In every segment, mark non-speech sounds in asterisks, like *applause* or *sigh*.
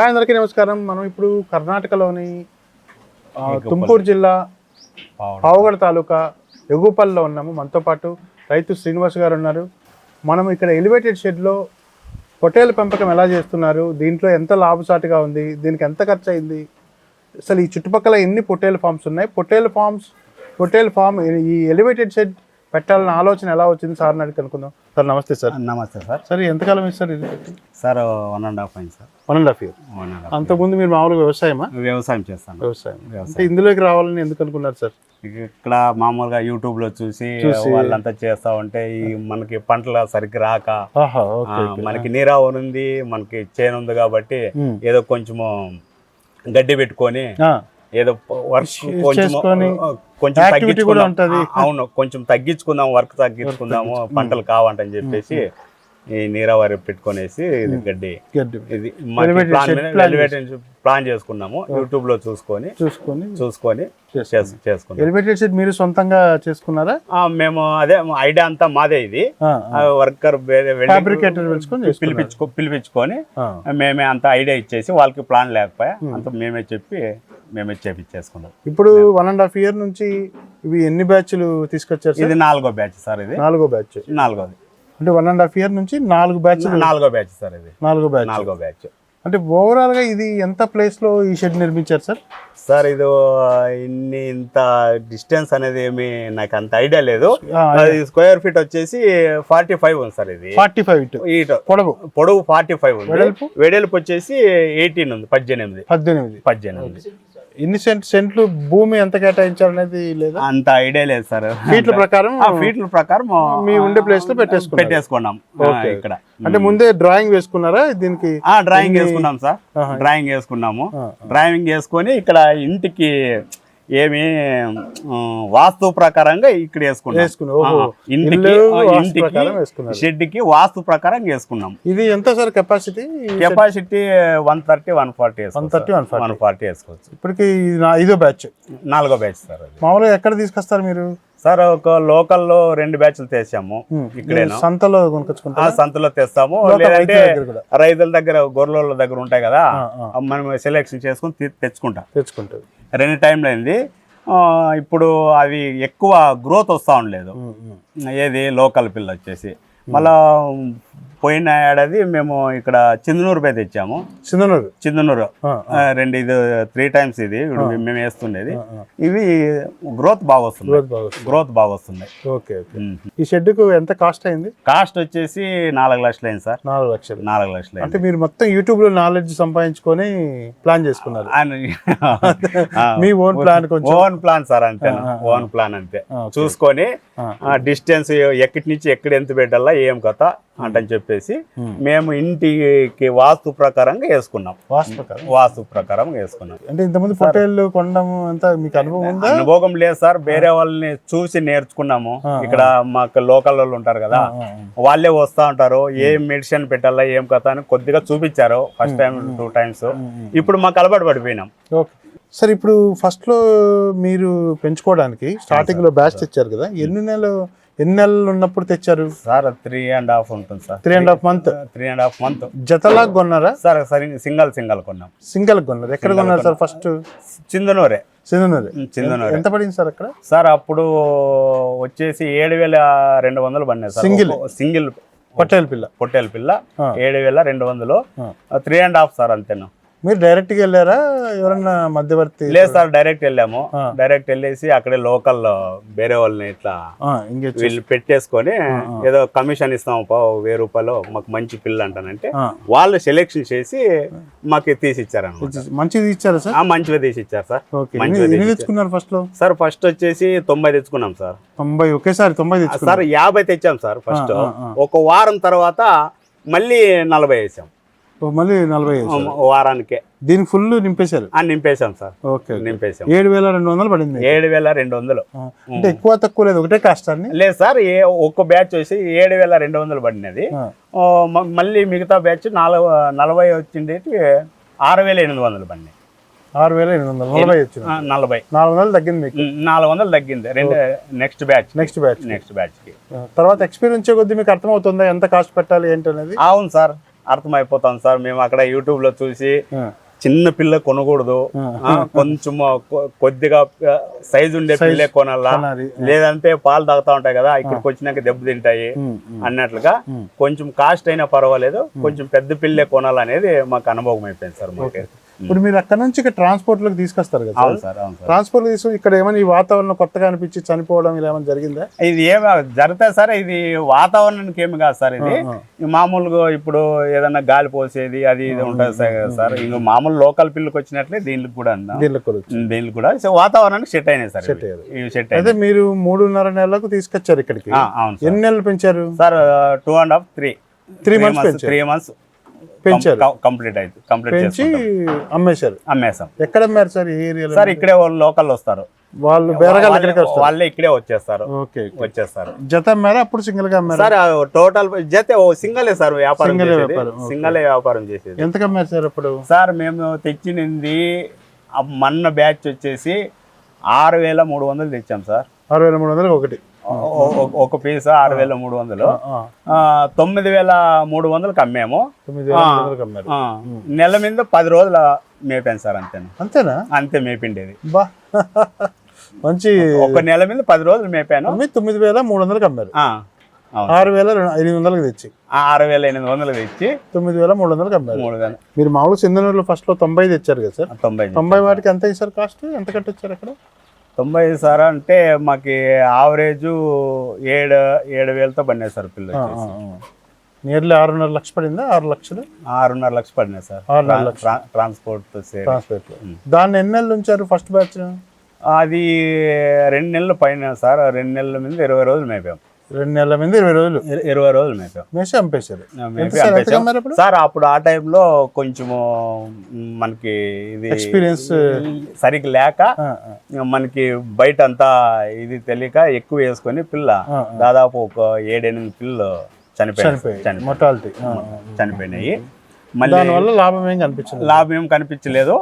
Hi అందరికీ నమస్కారం. మనం ఇప్పుడు కర్ణాటకలోని. తుమ్కూరు జిల్లా. పావుగడ. తాలూకా ఎగుపల్లిలో ఉన్నాము. మనతో పాటు రైతు శ్రీనివాస్ గారు ఉన్నారు. మనం ఇక్కడ ఎలివేటెడ్ షెడ్లో పొట్టేల పెంపకం ఎలా చేస్తున్నారు? దీంట్లో ఎంత లాభసాటిగా ఉంది? దీనికి ఎంత ఖర్చు అయింది అసలు ఈ చుట్టుపక్కల ఎన్ని పొట్టేల ఫార్మ్స్ ఉన్నాయి? పొట్టేల ఫార్మ్స్ పొట్టేల ఫార్మ్ ఈ ఎలివేటెడ్ షెడ్ పెట్టాలన్న ఆలోచన ఎలా వచ్చింది? సార్ అడిగి కనుక్కుందాం. సార్ నమస్తే సార్. నమస్తే సార్. సార్ ఎంతకాలం ఇది పెట్టి సార్ వన్ అండ్ హాఫ్ అయింది sir. One and half year. అంతకుముందు మీరు మామూలుగా వ్యవసాయమా? వ్యవసాయం చేస్తాను. వ్యవసాయం. అంటే ఇందులోకి రావాలని ఎందుకు అనుకున్నారు సార్? ఇక్కడ మామూలుగా యూట్యూబ్లో చూసి వాళ్ళంతా చేస్తా ఉంటే ఈ మనకి పంటలు సరిగ్గా రాక మనకి నీరావరి ఉంది మనకి చేను ఉంది కాబట్టి. ఏదో కొంచెము గడ్డి పెట్టుకొని ఏదో వర్క్ కొంచెం కొంచెం తగ్గించుకుందాం. అవును కొంచెం తగ్గించుకుందాం వర్క్ తగ్గించుకుందాము పంటలు కావంటని చెప్పేసి ఈ నీరావరి పెట్టుకొనేసి ఇది గడ్డి. ఇది ప్లాన్ చేసుకున్నాము. యూట్యూబ్లో చూసుకొని చూసుకొని చూసుకొని చేసు- చేసుకున్నాం. ఎలివేటెడ్ మీరు సొంతంగా చేసుకున్నారా? మేము అదే ఐడియా అంతా మాదే ఇది. వర్కర్ ఫ్యాబ్రికేటర్ పిలిపించుకొని మేమే అంత ఐడియా ఇచ్చేసి వాళ్ళకి ప్లాన్ లేకపోయా. అంత మేమే చెప్పి మేమే చేపించేసుకున్నాం. ఇప్పుడు వన్ అండ్ హాఫ్ ఇయర్ నుంచి ఇవి ఎన్ని బ్యాచ్లు తీసుకొచ్చారు ఇది నాలుగో బ్యాచ్ సార్ ఇది. నాలుగో బ్యాచ్ నాలుగోది. అంటే వన్ అండ్ హాఫ్ ఇయర్ నుంచి నాలుగు బ్యాచ్ నాలుగో బ్యాచ్ సార్ ఇది. నాలుగో బ్యాచ్ నాలుగో బ్యాచ్ అంటే ఓవరాల్గా ఇది ఎంత ప్లేస్లో ఈ షెడ్ నిర్మించారు సార్? సార్ ఇది ఇన్ని ఇంత డిస్టెన్స్ అనేది ఏమి నాకు అంత ఐడియా లేదు. స్క్వేర్ ఫీట్ వచ్చేసి ఫార్టీ ఫైవ్ ఉంది సార్ ఇది. ఫార్టీ ఫైవ్ ఇటు. పొడవు? పొడవు ఫార్టీ ఫైవ్ ఉంది. వెడల్పు? వెడల్పు వచ్చేసి ఎయిటీన్ ఉంది పద్దెనిమిది. పద్దెనిమిది. పద్దెనిమిది. ఎన్ని సెంట్ సెంట్లు భూమి ఎంత కేటాయించారు అనేది లేదా? అంత ఐడియా లేదు సార్. ఫీట్ల ప్రకారం ఆ ఫీట్ల ప్రకారం మీ ఉండే ప్లేస్లో పెట్టేసుకున్నాం. ఆ, ఇక్కడ. అంటే ముందే డ్రాయింగ్ వేసుకున్నారా? దీనికి ఆ డ్రాయింగ్ వేసుకున్నాం సార్. డ్రాయింగ్ వేసుకున్నాము. డ్రాయింగ్ వేసుకొని ఇక్కడ ఇంటికి ఏమి వాస్తు ప్రకారంగా ఇక్కడ వేసుకున్నాం. ఇంటికి ఇంటికి. షెడ్కి వాస్తు ప్రకారం వేసుకున్నాం. ఇది ఎంత sir capacity? Capacity one thirty one forty 130, 140. One forty. వేసుకోవచ్చు. ఇప్పటికి ఐదో బ్యాచ్. నాలుగో బ్యాచ్ సార్ మామూలుగా ఎక్కడ తీసుకొస్తారు మీరు? సార్ ఒక లోకల్లో రెండు బ్యాచ్లు తెచ్చాము. ఇక్కడేనా. సంతలో సంతలో తెస్తాము. లేదంటే రైతుల దగ్గర గొర్రెల దగ్గర ఉంటాయి కదా. మనం సెలెక్షన్ చేసుకుని తెచ్చుకుంటాం. తెచ్చుకుంటారు. రెండు టైంలో అయింది. ఇప్పుడు అవి ఎక్కువ గ్రోత్ వస్తూ ఉండలేదు. ఏది లోకల్ పిల్ల వచ్చేసి. మళ్ళా పోయిన ఏడాది మేము ఇక్కడ చిందనూరు పై తెచ్చాము. చిందనూరు? ఆ, రెండు ఇది త్రీ టైమ్స్ ఇది. మేము వేస్తుండేది. ఇవి గ్రోత్ బాగా వస్తుంది. గ్రోత్ బాగా వస్తుంది. ఓకే ఈ షెడ్కు ఎంత కాస్ట్ అయింది? కాస్ట్ వచ్చేసి నాలుగు లక్షలు అయింది సార్. నాలుగు లక్షలు. నాలుగు లక్షలు అంటే మీరు మొత్తం యూట్యూబ్లో నాలెడ్జ్ సంపాదించుకొని ప్లాన్ చేసుకున్నారు. *laughs* మీ plan కొంచెం. ఓన్ ప్లాన్ సార్ అంతే ఓన్ ప్లాన్ అంతే. చూసుకొని డిస్టెన్స్ ఎక్కడి నుంచి ఎక్కడ ఎంత పెట్టాలా ఏం కథ అంటని చెప్పేసి మేము ఇంటికి వాస్తు ప్రకారంగా వేసుకున్నాం. వాస్తు ప్రకారం. వేసుకున్నాం. అంటే ఇంతకుముందు పొట్టేళ్ళు కొనడం అంతా మీకు అనుభవం అనుభవం లేదు సార్. వేరే వాళ్ళని చూసి నేర్చుకున్నాము. ఇక్కడ మాకు లోకల్ వాళ్ళు ఉంటారు కదా. వాళ్ళే వస్తా ఉంటారు. ఏం మెడిసిన్ పెట్టాలా ఏం కథ అని కొద్దిగా చూపించారు ఫస్ట్ టైం టూ టైమ్స్ ఇప్పుడు మాకు అలవాటు పడిపోయినాం. సార్ ఇప్పుడు ఫస్ట్లో మీరు పెంచుకోవడానికి స్టార్టింగ్లో బ్యాచ్ తెచ్చారు కదా. ఎన్ని నెలలు ఎన్ని నెలలు ఉన్నప్పుడు తెచ్చారు? సార్ త్రీ అండ్ హాఫ్ ఉంటుంది sir. Three and half month three and half month జతలా కొన్నారా? సార్ సరి సింగల్ సింగల్ కొన్నాం. సింగల్ కొన్నారు. ఎక్కడ కొన్నారు సార్ ఫస్ట్ చిందనూరే. సింధనూరు చిందనూరే. ఎంత పడింది సార్ అక్కడ? సార్ అప్పుడు వచ్చేసి ఏడు వేల రెండు వందలు పడినాయి సార్? ఒక్కో- సింగిల్. పొట్టేలు పిల్ల. పొట్టేల పిల్ల. ఏడు వేల రెండు వందలు. త్రీ అండ్ హాఫ్ సార్ అంతేను? మీరు డైరెక్ట్గా వెళ్ళారా? ఎవరన్నా మధ్యవర్తి లేదు సార్ డైరెక్ట్ వెళ్ళాము. డైరెక్ట్ వెళ్ళేసి అక్కడే లోకల్ వేరే వాళ్ళని ఇట్లా వీళ్ళు పెట్టేసుకొని ఏదో కమిషన్ ఇస్తాము వెయ్యి రూపాయలు మాకు మంచి పిల్ల అంటానంటే. వాళ్ళు సెలెక్షన్ చేసి మాకు తీసి ఇచ్చారనమాట మంచిది ఇచ్చారా సార్? మంచిగా తీసి ఇచ్చారు సార్ మంచిగా తెచ్చుకున్నారు ఫస్ట్లో? సార్ ఫస్ట్ వచ్చేసి తొంభై తెచ్చుకున్నాం సార్. తొంభై ఒకేసారి తొంభై సార్ యాభై తెచ్చాం సార్ ఫస్ట్. ఒక వారం తర్వాత మళ్ళీ నలభై వేసాం. మళ్ళీ నలభై. వారానికే. దీనికి ఫుల్ నింపేశారు? నింపేశాం సార్. ఓకే నింపేశాం. ఏడు వేల రెండు వందలు పడింది ఏడు వేల రెండు వందలు. అంటే ఎక్కువ తక్కువ లేదు ఒకటే అండి లేదు సార్ ఏ ఒక్క బ్యాచ్ వచ్చి ఏడు వేల రెండు వందలు పడినది. మళ్ళీ మిగతా బ్యాచ్ నాలుగు నలభై వచ్చిండేటి ఆరు వేల ఎనిమిది వందలు పడినాయి. ఆరు వేల ఎనిమిది వందలు నలభై వచ్చింది. నలభై. నాలుగు వందలు తగ్గింది మీకు? నాలుగు వందలు తగ్గింది. రెండు next batch next batch next బ్యాచ్కి తర్వాత ఎక్స్పీరియన్స్ కొద్దీ మీకు అర్థమవుతుందా ఎంత కాస్ట్ పెట్టాలి ఏంటి అనేది అవును సార్. అర్థమైపోతాం సార్. మేము అక్కడ యూట్యూబ్లో చూసి చిన్న పిల్ల కొనకూడదు. కొంచెం కొద్దిగా సైజు ఉండే పిల్లే కొనాలా. లేదంటే పాలు తాగుతా ఉంటాయి కదా ఇక్కడికి వచ్చినాక దెబ్బ తింటాయి. అన్నట్లుగా కొంచెం కాస్ట్ అయినా పర్వాలేదు కొంచెం పెద్ద పిల్లే కొనాలనేది మాకు అనుభవం అయిపోయింది సార్ మాకు ఇప్పుడు మీరు అక్కడ నుంచి ఇక్కడ ట్రాన్స్పోర్ట్లోకి తీసుకొస్తారు కదా అవును సార్? అవును సార్. ట్రాన్స్పోర్ట్ తీసుకుని ఇక్కడ ఏమైనా ఈ వాతావరణం కొత్తగా అనిపించి చనిపోవడం ఇలా ఏమైనా జరిగిందా? ఇది ఏమి జరుగుతుంది సార్ ఇది వాతావరణానికి ఏమి కాదు సార్ ఇది. మామూలుగా ఇప్పుడు ఏదన్నా గాలి పోసేది అది ఇది ఉంటుంది సార్ కదా సార్. ఇంకా మామూలు లోకల్ పిల్లకి వచ్చినట్లే దీనికి కూడా దీనిలో కొరకు దీనికి కూడా. సో వాతావరణానికి సెట్ అయినాయి సార్ ఇవి. అయ్యారు. సెట్ అయితే మీరు మూడున్నర నెలలకు తీసుకొచ్చారు ఇక్కడికి. అవును ఎన్ని నెలలు పెంచారు? Sir two and half three months పెంచారు. త్రీ మంత్స్ పెంచారు. కంప్లీట్ అయితే కంప్లీట్ పెంచి అమ్మేశారు. అమ్మేసాం ఎక్కడ అమ్మారు సార్ ఏ ఏరియాలో? సార్ ఇక్కడే వాళ్ళు లోకల్ వస్తారు. వాళ్ళు బేరగాళ్ళు వాళ్ళే- ఎక్కడికి వస్తారు. వాళ్ళే ఇక్కడే వచ్చేస్తారు. ఓకే వచ్చేస్తారు. జత అమ్మారా? అప్పుడు సింగిల్గా అమ్మారా? సార్ టోటల్ జతే సింగలే సార్ వ్యాపారం. సింగలే వ్యాపారం చేసేది. ఎంతకు అమ్మారు సార్ అప్పుడు? సార్ మేము తెచ్చినది మన్న బ్యాచ్ వచ్చేసి ఆరు వేల మూడు వందలు తెచ్చాం సార్. ఆరు వేల మూడు వందలకు ఒకటి. ఒక పీస్ ఆరు వేల మూడు వందలు. తొమ్మిది వేల మూడు వందలకు అమ్మాము నెల మీద పది రోజుల మేపాను సార్ అంతే అంతేనా? అంతే మేపిండేది. బా. *laughs* మంచి ఒక నెల మీద పది రోజులు మేపాను. తొమ్మిది వేల మూడు వందలకు అమ్మారు ఆ, అవును. ఆరు వేల ఎనిమిది వందలకు తెచ్చి. ఆ ఆరు వేల ఎనిమిది వందలు తెచ్చి తొమ్మిది వేల మూడు వందలకు అమ్మారు మూడు వేల. మీరు మామూలుగా సింధనూరులో ఫస్ట్లో తొంభై తెచ్చారు కదా సార్? తొంభై తొంభై వాటికి ఎంత సార్ కాస్ట్ ఎంత కట్టొచ్చారు అక్కడ? తొంభై సార్ అంటే మాకి ఆవరేజ్ ఏడు ఏడు వేలతో పడినాయి సార్ పిల్లలు. నియర్లీ ఆరున్నర లక్ష పడిందా? ఆరు లక్షలు? ఆరున్నర లక్షలు పడినాయి సార్. ఆరున్నర ట్రాన్స్పోర్ట్. ట్రాన్స్పోర్ట్. దాన్ని ఎన్ని నెలలు ఉంచారు ఫస్ట్ బ్యాచ్? అది రెండు నెలలు పైన సార్. రెండు నెలల మీద ఇరవై రోజులు మేపాం. రెండు నెలల మీద ఇరవై రోజులు. ఇర- ఇరవై రోజులు మేపాం మేసి ఎంత సార్ అప్పుడు ఆ టైంలో కొంచెము మనకి ఇది Experience. సరిగ్గా లేక మనకి బయట అంతా ఇది తెలియక ఎక్కువ వేసుకొని పిల్ల దాదాపు ఒక ఏడెనిమిది పిల్లలు చనిపోయాయి. చనిపోయాయి. చనిపోయి మొటాలిటీ చనిపోయినాయి. మళ్ళీ దానివల్ల లాభం ఏం కనిపించింది లాభం ఏం కనిపించలేదు.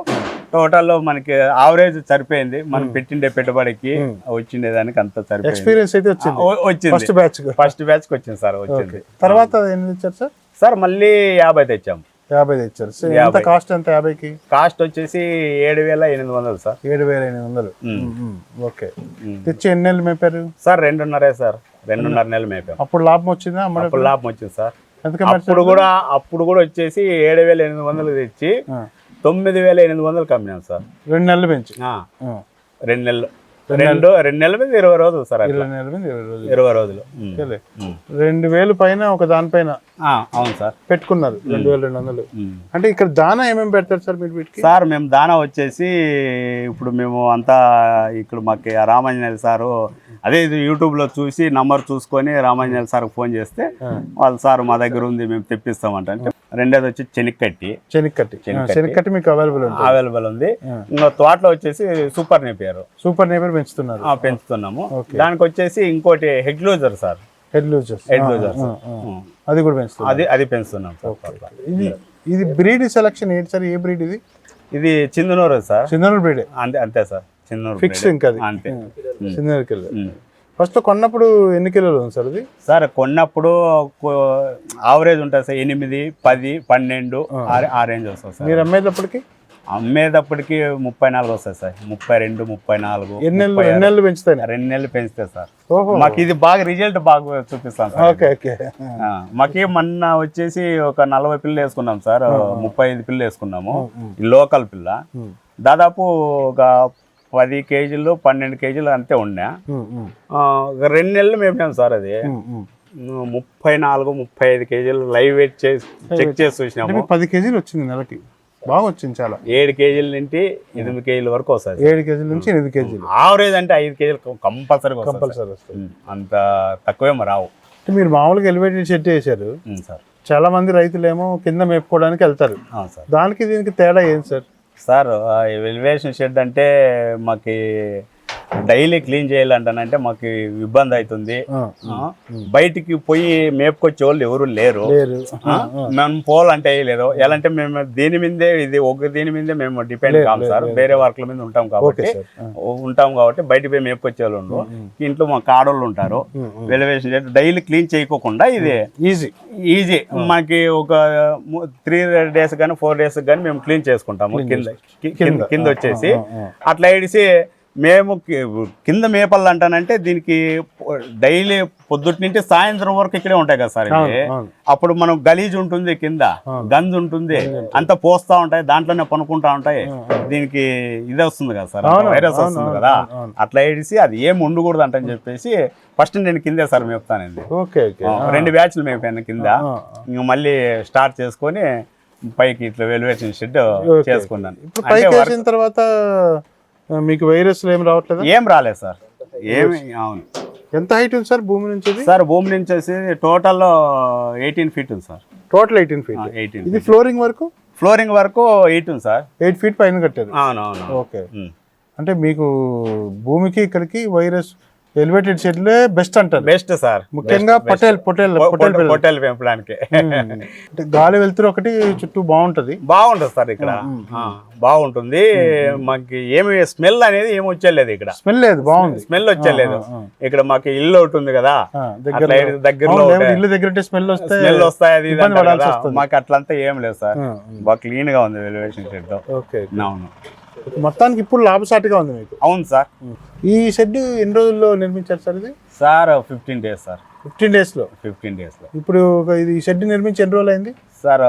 టోటల్ మనకి ఆవరేజ్ సరిపోయింది. మనం పెట్టిండే పెట్టుబడికి వచ్చిండే దానికి అంత సరిపోయింది. ఎక్స్పీరియన్స్ అయితే వచ్చింది. వచ్చింది. ఫస్ట్ బ్యాచ్ ఫస్ట్ బ్యాచ్ వచ్చింది సార్ వచ్చింది. తర్వాత ఎన్ని తెచ్చారు సార్? సార్ మళ్ళీ యాభై తెచ్చాం. యాభై తెచ్చారు. ఎంత. కాస్ట్ ఎంత యాభైకి? కాస్ట్ వచ్చేసి ఏడు వేల ఎనిమిది వందలు సార్. ఏడు వేల ఎనిమిది వందలు. ఓకే. తెచ్చి ఎన్ని నెలలు మేపారు? Sir రెండున్నరే sir. రెండున్నర నెలలు మేపాం. అప్పుడు లాభం వచ్చిందా? అప్పుడు లాభం వచ్చింది సార్. అప్పుడు కూడా అప్పుడు కూడా వచ్చేసి ఏడు వేల ఎనిమిది వందలు తెచ్చి తొమ్మిది వేల ఎనిమిది వందలు కమ్మినాం సార్. రెండు నెలలు పెంచి. రెండు నెలలు రెండు రెండు నెలల. మీద ఇరవై రోజులు సార్. ఇరవై నెలల మీద ఇరవై రోజులు. ఇరవై రోజులు. రెండు వేలు పైన ఒక దానిపైన ఆ, అవును సార్. పెట్టుకున్నారు. రెండు వేల రెండు వందలు. అంటే ఇక్కడ దానా ఏమేమి పెడతారు సార్ మీరు సార్ మేము దానా వచ్చేసి ఇప్పుడు మేము అంతా ఇక్కడ మాకు ఆ రామాంజనేయులు సారు అదే ఇది యూట్యూబ్లో చూసి నంబర్ చూసుకొని రామాంజనేయులు సార్కి ఫోన్ చేస్తే వాళ్ళు సార్ మా దగ్గర ఉంది మేము తెప్పిస్తామంట. అంటే రెండోది వచ్చి చెనిక్కట్టి శనక్కట్టి శనక్కట్టి మీకు అవైలబుల్ ఉంటుంది. అవైలబుల్ ఉంది. ఇంకా తోటలో వచ్చేసి సూపర్ నేపియర్ సూపర్ నేపర్ పెంచుతున్నారు. పెంచుతున్నాము. దానికి వచ్చేసి ఇంకోటి హెగ్లూజర్ సార్. హెడ్ లూజర్స్. హెగ్లూజర్ అది కూడా పెంచుతున్నారు అది అది పెంచుతున్నాం. ఇది ఇది బ్రీడ్ సెలక్షన్ ఏంటి సార్? ఏ బ్రీడ్ ఇది? ఇది చిందునూరు సార్. సింధనూరు బ్రీడే. అంతే అంతే సార్. చిందనూరు ఫిక్స్. ఇంకా అంతే. ఉమ్. ఫస్ట్ కొన్నప్పుడు ఎన్ని కిలోలు ఉంది సార్ అది? సార్ కొన్నప్పుడు ఆవరేజ్ ఉంటుంది సార్ ఎనిమిది పది పన్నెండు ఆ- రేంజ్ వస్తుంది సార్. మీరు అమ్మేటప్పటికి? అమ్మేటప్పటికి ముప్పై నాలుగు వస్తుంది సార్. ముప్పై రెండు ముప్పై నాలుగు ఎన్ని నెలలు ముప్పై ఎన్ని నెలలు పెంచుతాయి. రెండు నెలలు పెంచితే సార్. మాకు ఇది బాగా రిజల్ట్ బాగా చూపిస్తాం సార్. Okay okay. మాకి మొన్న వచ్చేసి ఒక నలభై పిల్లలు వేసుకున్నాం సార్. ముప్పై ఐదు పిల్లలు వేసుకున్నాము. ఈ లోకల్ పిల్ల. దాదాపు ఒక పది కేజీలు పన్నెండు కేజీలు అంతే ఉన్నా. రెండు నెలలు మేపినాం సార్ అది. ముప్పై నాలుగు ముప్పై ఐదు కేజీలు లైవ్ వెయిట్ చేసి చెక్ చేసి చూసినాము. పది కేజీలు వచ్చింది నెలకి. బాగా వచ్చింది చాలా. ఏడు కేజీల నుండి ఎనిమిది కేజీల వరకు వస్తుంది ఏడు కేజీల నుంచి ఎనిమిది కేజీలు. ఆవరేజ్ అంటే ఐదు కేజీలు కంపల్సరీగా వస్తుంది కంపల్సరీ వస్తుంది. అంత తక్కువేమో రావు. మీరు మామూలుగా ఎలివేటెడ్ షెడ్ ఉమ్, సార్. చాలా మంది రైతులేమో కింద మేపుకోవడానికి వెళ్తారు. దానికి దీనికి తేడా ఏం సార్? సార్ ఎలివేషన్ షెడ్ అంటే మాకు డైలీ క్లీన్ చేయాలంటానంటే మాకు ఇబ్బంది అవుతుంది. బయటికి పోయి మేపుకొచ్చే వాళ్ళు ఎవరు లేరు. మనం పోవాలంటే లేదు. ఎలా అంటే మేము దీని మీదే ఇది ఒక దీని మీదే మేము డిపెండ్ కాము సార్. వేరే వర్క్ల మీద ఉంటాం కాబట్టి. ఉంటాం కాబట్టి బయటికి పోయి మేపుకొచ్చే వాళ్ళు ఉండరు ఇంట్లో మా కాడోళ్ళు ఉంటారు. వెలివేషన్ డైలీ క్లీన్ చేయకోకుండా ఇది. ఈజీ. ఈజీ. మనకి ఒక త్రీ డేస్ కానీ ఫోర్ డేస్ కానీ మేము క్లీన్ చేసుకుంటాము. కింద కింద. కింద వచ్చేసి అట్లా ఇడిసి మేము కింద మేపలు అంటానంటే దీనికి డైలీ పొద్దుటి నుంచి సాయంత్రం వరకు ఇక్కడే ఉంటాయి కదా సార్. అప్పుడు మనం గలీజ్ ఉంటుంది కింద గంజ్ ఉంటుంది అంతా పోస్తా ఉంటాయి దాంట్లోనే పనుకుంటా ఉంటాయి. దీనికి ఇది వస్తుంది కదా సార్ వైరస్ వస్తుంది కదా. అట్లా ఏడిసి అది ఏం ఉండకూడదు అంటని చెప్పేసి ఫస్ట్ నేను కిందే సార్ మేపుతానండి. రెండు బ్యాచ్లు మేపాను కింద. ఇంక మళ్ళీ స్టార్ట్ చేసుకొని పైకి ఇట్లా వెలివేషన్ షెడ్ చేసుకున్నాను. తర్వాత మీకు వైరస్లు ఏం రావట్లేదా? ఏం రాలేదు సార్. ఏమి అవును. ఎంత హైట్ ఉంది సార్ భూమి నుంచి సార్ భూమి నుంచి వచ్చి టోటల్ ఎయిటీన్ ఫీట్ ఉంది sir. Total eighteen feet. Eighteen ఇది ఫ్లోరింగ్ వరకు? ఫ్లోరింగ్ వరకు ఎయిట్ ఉంది సార్. ఎయిట్ ఫీట్ పైన కట్టారు అవును అవును ఓకే. అంటే మీకు భూమికి ఇక్కడికి వైరస్ ఎలివేటెడ్ షెడ్లే బెస్ట్ అంటారు. Best sir. ముఖ్యంగా పటేల్ పొటేల్ పొటేల్. హోటల్ పెంపడానికి. అంటే గాలి వెళ్తురు ఒకటి చుట్టూ బాగుంటది. బాగుంటుంది సార్ ఇక్కడ. బాగుంటుంది. మనకి ఏమి స్మెల్ అనేది ఏమి వచ్చేలేదు ఇక్కడ. స్మెల్ లేదు బాగుంది. స్మెల్ వచ్చేలేదు ఇక్కడ మాకు ఇల్లు ఒకటి ఉంది కదా. దగ్గరలో. ఇల్లు దగ్గర స్మెల్ వస్తే స్మెల్ వస్తాయి అది. మాకు అట్లంతా ఏం లేదు సార్. బాగా క్లీన్గా ఉంది వెలివేషన్ షెడ్ ఓకే. అవును. మొత్తానికి ఇప్పుడు లాభసాటిగా ఉంది మీకు. అవును సార్. ఈ షెడ్ ఎన్ని రోజుల్లో నిర్మించారు సార్ ఇది? Sir fifteen days sir. Fifteen డేస్లో. ఫిఫ్టీన్ డేస్లో. ఇప్పుడు ఇది ఈ షెడ్ నిర్మించి ఎన్ని రోజులు అయింది? సార్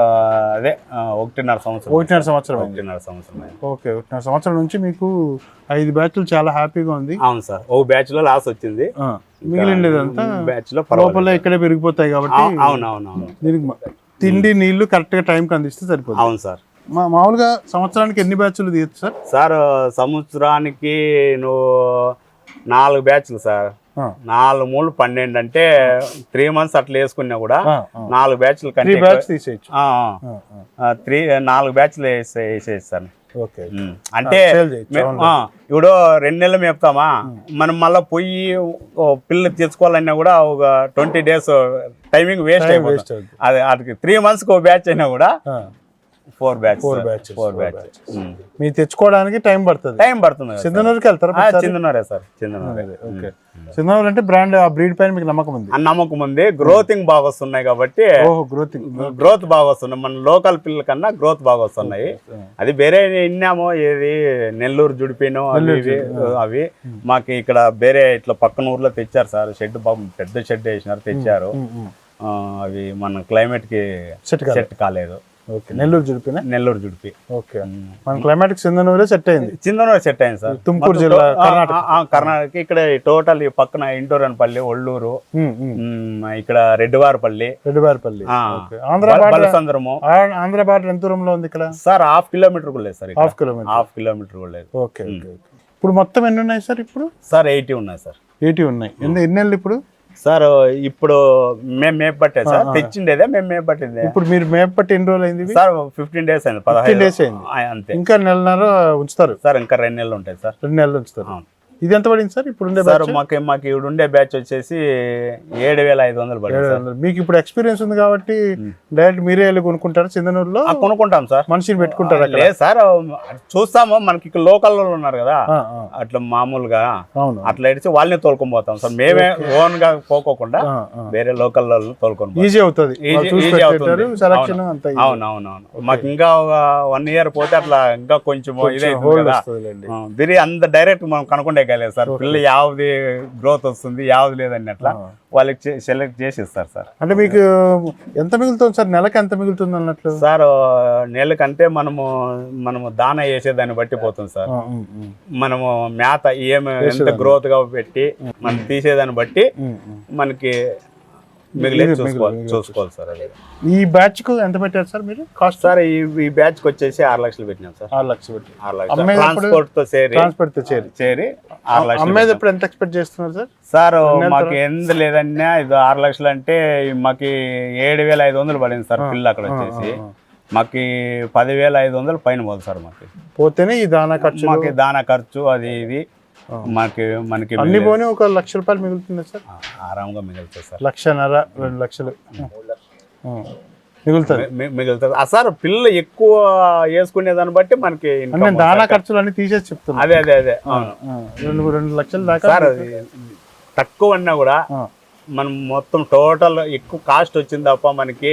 అదే ఒకటిన్నర సంవత్సరం. ఒకటిన్నర సంవత్సరం ఒకటిన్నర సంవత్సరం. ఓకే ఒకటిన్నర సంవత్సరం నుంచి మీకు ఐదు బ్యాచ్లు చాలా హ్యాపీగా ఉంది. అవును సార్. ఓ బ్యాచ్లో లాస్ వచ్చింది. ఆ, మిగిలిందంతా బ్యాచ్లో లోపల ఇక్కడే పెరిగిపోతాయి కాబట్టి అవు- అవును అవును అవును దీనికి తిండి నీళ్ళు కరెక్ట్గా టైంకి అందిస్తే సరిపోతుంది. అవును సార్. మామూలుగా సంవత్సరానికి ఎన్ని బ్యాచ్లు తీయచ్చు సార్? సార్ సంవత్సరానికి నువ్వు నాలుగు బ్యాచ్లు సార్. నాలుగు మూడు పన్నెండు అంటే త్రీ మంత్స్ అట్లా వేసుకున్నా కూడా. నాలుగు బ్యాచ్లు త్రీ కంటే తీసేయచ్చు. నాలుగు బ్యాచ్లు వేసే వేసేది సార్. అంటే ఇప్పుడు రెండు నెలలు మేపుతామా? మనం మళ్ళీ పోయి పిల్లలు తెచ్చుకోవాలన్నా కూడా ఒక ట్వంటీ డేస్ టైమింగ్ వేస్ట్ అయిపోతుంది. అది వాటికి త్రీ మంత్స్కి ఒక బ్యాచ్ అయినా కూడా four batch Four batches, four batch మీరు తెచ్చుకోవడానికి టైం పడుతుంది. టైం పడుతుంది కదా సింధనూరుకి వెళ్తారా చిందనూరే సార్ చిందనూరే ఓకే సింధనూరు అంటే బ్రాండ్ ఆ బ్రీడ్ పైన మీకు నమ్మకం ఉంది? నమ్మకం ఉంది. గ్రోతింగ్ బాగా వస్తున్నాయి కాబట్టి ఓహో గ్రోతింగ్ గ్రోత్ బాగా వస్తున్నాయి మన లోకల్ పిల్లల కన్నా గ్రోత్ బాగా వస్తున్నాయి అది వేరే విన్నాము ఏది నెల్లూరు జుడిపిను అవి అవి. మాకు ఇక్కడ వేరే ఇట్లా పక్కన ఊర్లో తెచ్చారు సార్ షెడ్ బాగా పెద్ద షెడ్ వేసినారు తెచ్చారు. ఆ, అవి మన క్లైమేట్కి సెట్ కాదు సెట్ కాలేదు. ఓకే. నెల్లూరు జుడిపిన? నెల్లూరు జుడిపి. ఓకే. మన క్లైమాటిక్ సింధనూరే సెట్ అయింది. చిందనూరు సెట్ అయింది సార్. తుమ్కూరు జిల్లా, ఆ, కర్ణాటక. ఇక్కడ టోటల్ ఈ పక్కన ఇంటూరన్పల్లి ఒళ్ళూరు ఇక్కడ రెడ్డివారపల్లి. రెడ్డివారిపల్లి. ఆంధ్ర బార్డర్ బలసంద్రము. ఆ- ఆంధ్ర బార్డర్ ఎంత దూరంలో ఉంది ఇక్కడ? సార్ హాఫ్ కిలోమీటర్ కూడా లేదు sir half kilometre. Half kilometre కూడా లేదు. ఓకే. ఇప్పుడు మొత్తం ఎన్ని ఉన్నాయి సార్ ఇప్పుడు? సార్ ఎయిటీ ఉన్నాయి సార్. ఎయిటీ ఉన్నాయి. ఎన్ని ఎన్ని ఇప్పుడు? సార్ ఇప్పుడు మేము మేపట్టే సార్. తెచ్చిండేదే మేము మేపట్టిందే ఇప్పుడు మీరు మేపట్టి ఎన్ని రోజులు అయింది? సార్ ఫిఫ్టీన్ డేస్ అయింది పదహైదు days అయింది. అంతే. ఇంకా నెలన్నర ఉంచుతారు. సార్ ఇంకా రెండు నెలలు ఉంటాయి సార్. రెండు నెలలు ఉంచుతారు. ఇది ఎంత పడింది సార్? ఇప్పుడు ఉండే సార్ మాకు మాకు ఇప్పుడు ఉండే బ్యాచ్ వచ్చేసి ఏడు వేల ఐదు వందలు పడింది? మీకు ఇప్పుడు ఎక్స్పీరియన్స్ ఉంది కాబట్టి డైరెక్ట్ మీరే వెళ్ళి కొనుక్కుంటారు? చిందనూరులో కొనుక్కుంటాం సార్. మనిషిని పెట్టుకుంటారు లేదు సార్ చూస్తాము. మనకి ఇక్కడ లోకల్ వాళ్ళు ఉన్నారు కదా. అట్లా మామూలుగా అట్లా ఇడిచి వాళ్ళని తోలుకొని పోతాం సార్. మేమే ఓన్గా పోకోకుండా. వేరే లోకల్ వాళ్ళని తోలుకొని. ఈజీ అవుతుంది. ఈజీ అవుతుంది. పెట్టారు సెలక్షన్ అంత అవును అవును అవును. మాకు ఇంకా వన్ ఇయర్ పోతే అట్లా ఇంకా కొంచెం ఇదే అంత డైరెక్ట్ మనం కనుక్కుంటే కాలేదు సార్ పిల్ల యావది గ్రోత్ వస్తుంది యావది లేదని అట్లా. వాళ్ళకి సెలెక్ట్ చేసి ఇస్తారు సార్. అంటే మీకు ఎంత మిగులుతుంది సార్? నెలకి ఎంత మిగులుతుంది అన్నట్లు? సార్ నెలకంటే మనము మనము దాన వేసేదాన్ని బట్టి పోతుంది సార్. మనము మేత ఏమి ఎంత గ్రోత్గా పెట్టి మనం తీసేదాన్ని బట్టి. మనకి చూసుకోవాలి సార్ ఈ బ్యాచ్కు ఎంత పెట్టారు సార్ మీరు? కాస్ట్? సార్ ఈ బ్యాచ్కి వచ్చేసి ఆరు లక్షలు పెట్టినాం సార్. ఆరు లక్షలు పెట్టి. ఆరు లక్షలు. ట్రాన్స్పోర్ట్తో చేరి. ట్రాన్స్పోర్ట్తో చేరి చేరి ఆరు లక్షలు అమ్మేది ఎప్పుడు ఎంత ఎక్స్పెక్ట్ చేస్తున్నారు సార్? సార్ మాకు ఎంత లేదన్నా ఇది ఆరు లక్షలు అంటే మాకు ఏడు వేల ఐదు వందలు పడింది సార్ పిల్ల అక్కడ వచ్చేసి. మాకు పదివేల ఐదు వందలు పైన పోదు సార్ మాకు. పోతేనే ఈ దానా ఖర్చు మాకు దానా ఖర్చు అది ఇది. మనకి మనకి అన్ని పోనీ ఒక లక్ష రూపాయలు మిగులుతుంది సార్? ఆరాంగా మిగులుతుంది సార్. లక్షన్నర రెండు లక్షలు. మిగులుతుంది. మిగులుతుంది. ఆ సార్ పిల్లలు ఎక్కువ వేసుకునే దాన్ని బట్టి మనకి దానా ఖర్చులు అన్ని తీసేసి చెప్తున్నా అదే అదే అదే. రెండు రెండు లక్షల దాకా సార్ అది తక్కువ అన్నా కూడా మనం మొత్తం టోటల్ ఎక్కువ కాస్ట్ వచ్చింది తప్ప మనకి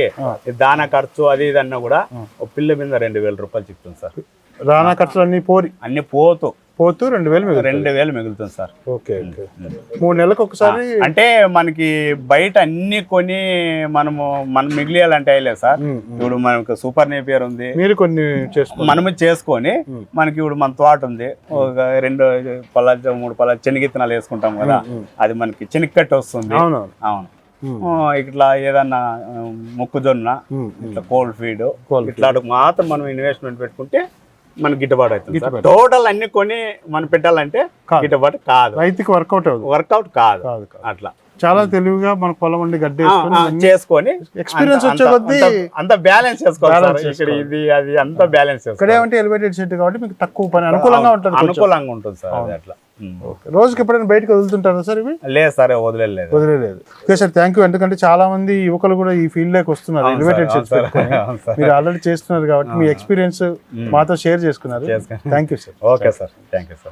దానా ఖర్చు అది ఇది అన్నా కూడా ఒక పిల్ల మీద రెండు వేల రూపాయలు చెప్తుంది సార్. దానా ఖర్చులు అన్ని పోరి. అన్ని పోతూ. పోతూ రెండు వేలు రెండు వేలు మిగులుతుంది సార్. ఓకే మూడు నెలలకు ఒకసారి అంటే మనకి బయట అన్ని కొని మనము మనం మిగిలియాలంటే అయ్యలేదు సార్. ఇప్పుడు మనకు సూపర్ నేపియర్ ఉంది. మీరు కొన్ని మనము చేసుకొని మనకి ఇప్పుడు మన తోట ఉంది. ఒక రెండు పొలాలు మూడు పొలాలు శనగిత్తనాలు వేసుకుంటాం కదా. అది మనకి చెనిక్కట్టు వస్తుంది. అవును. ఇట్లా ఏదన్నా మొక్కజొన్న ఇట్లా కోల్డ్ ఫీడ్ ఇట్లా మాత్రం మనం ఇన్వెస్ట్మెంట్ పెట్టుకుంటే మనకి గిట్టుబాటు అవుతుంది టోటల్ అన్ని కొని మనం పెట్టాలంటే. గిట్టుబాటు కాదు. రైతుకి వర్కౌట్ వర్కౌట్ కాదు. అట్లా. చాలా తెలివిగా మన పొలం ఉండి గడ్డి చేసుకొని అంత- వచ్చే అంత- కొద్దీ అంత- బ్యాలెన్స్ చేసుకోవాలి. ఇక్కడ ఇది అది అంతా బ్యాలెన్స్ ఇక్కడ ఏమంటే ఎలివేటెడ్ షెడ్ కాబట్టి మీకు తక్కువ పని అనుకూలంగా ఉంటుంది. అనుకూలంగా ఉంటుంది సార్ అది అట్లా. రోజుకి ఎప్పుడైనా బయటకు వదులుతుంటారా సార్ ఇవి? లేదు సరే వదిలేదు వదిలేదు ఓకే సార్ థ్యాంక్ యూ ఎందుకంటే చాలా మంది యువకులు కూడా ఈ ఫీల్డ్లోకి వస్తున్నారు ఎలివేటెడ్ మీరు ఆల్రెడీ చేస్తున్నారు కాబట్టి మీ ఎక్స్పీరియన్స్ మాతో షేర్ చేసుకున్నారు. Thank you sir okay sir thank you sir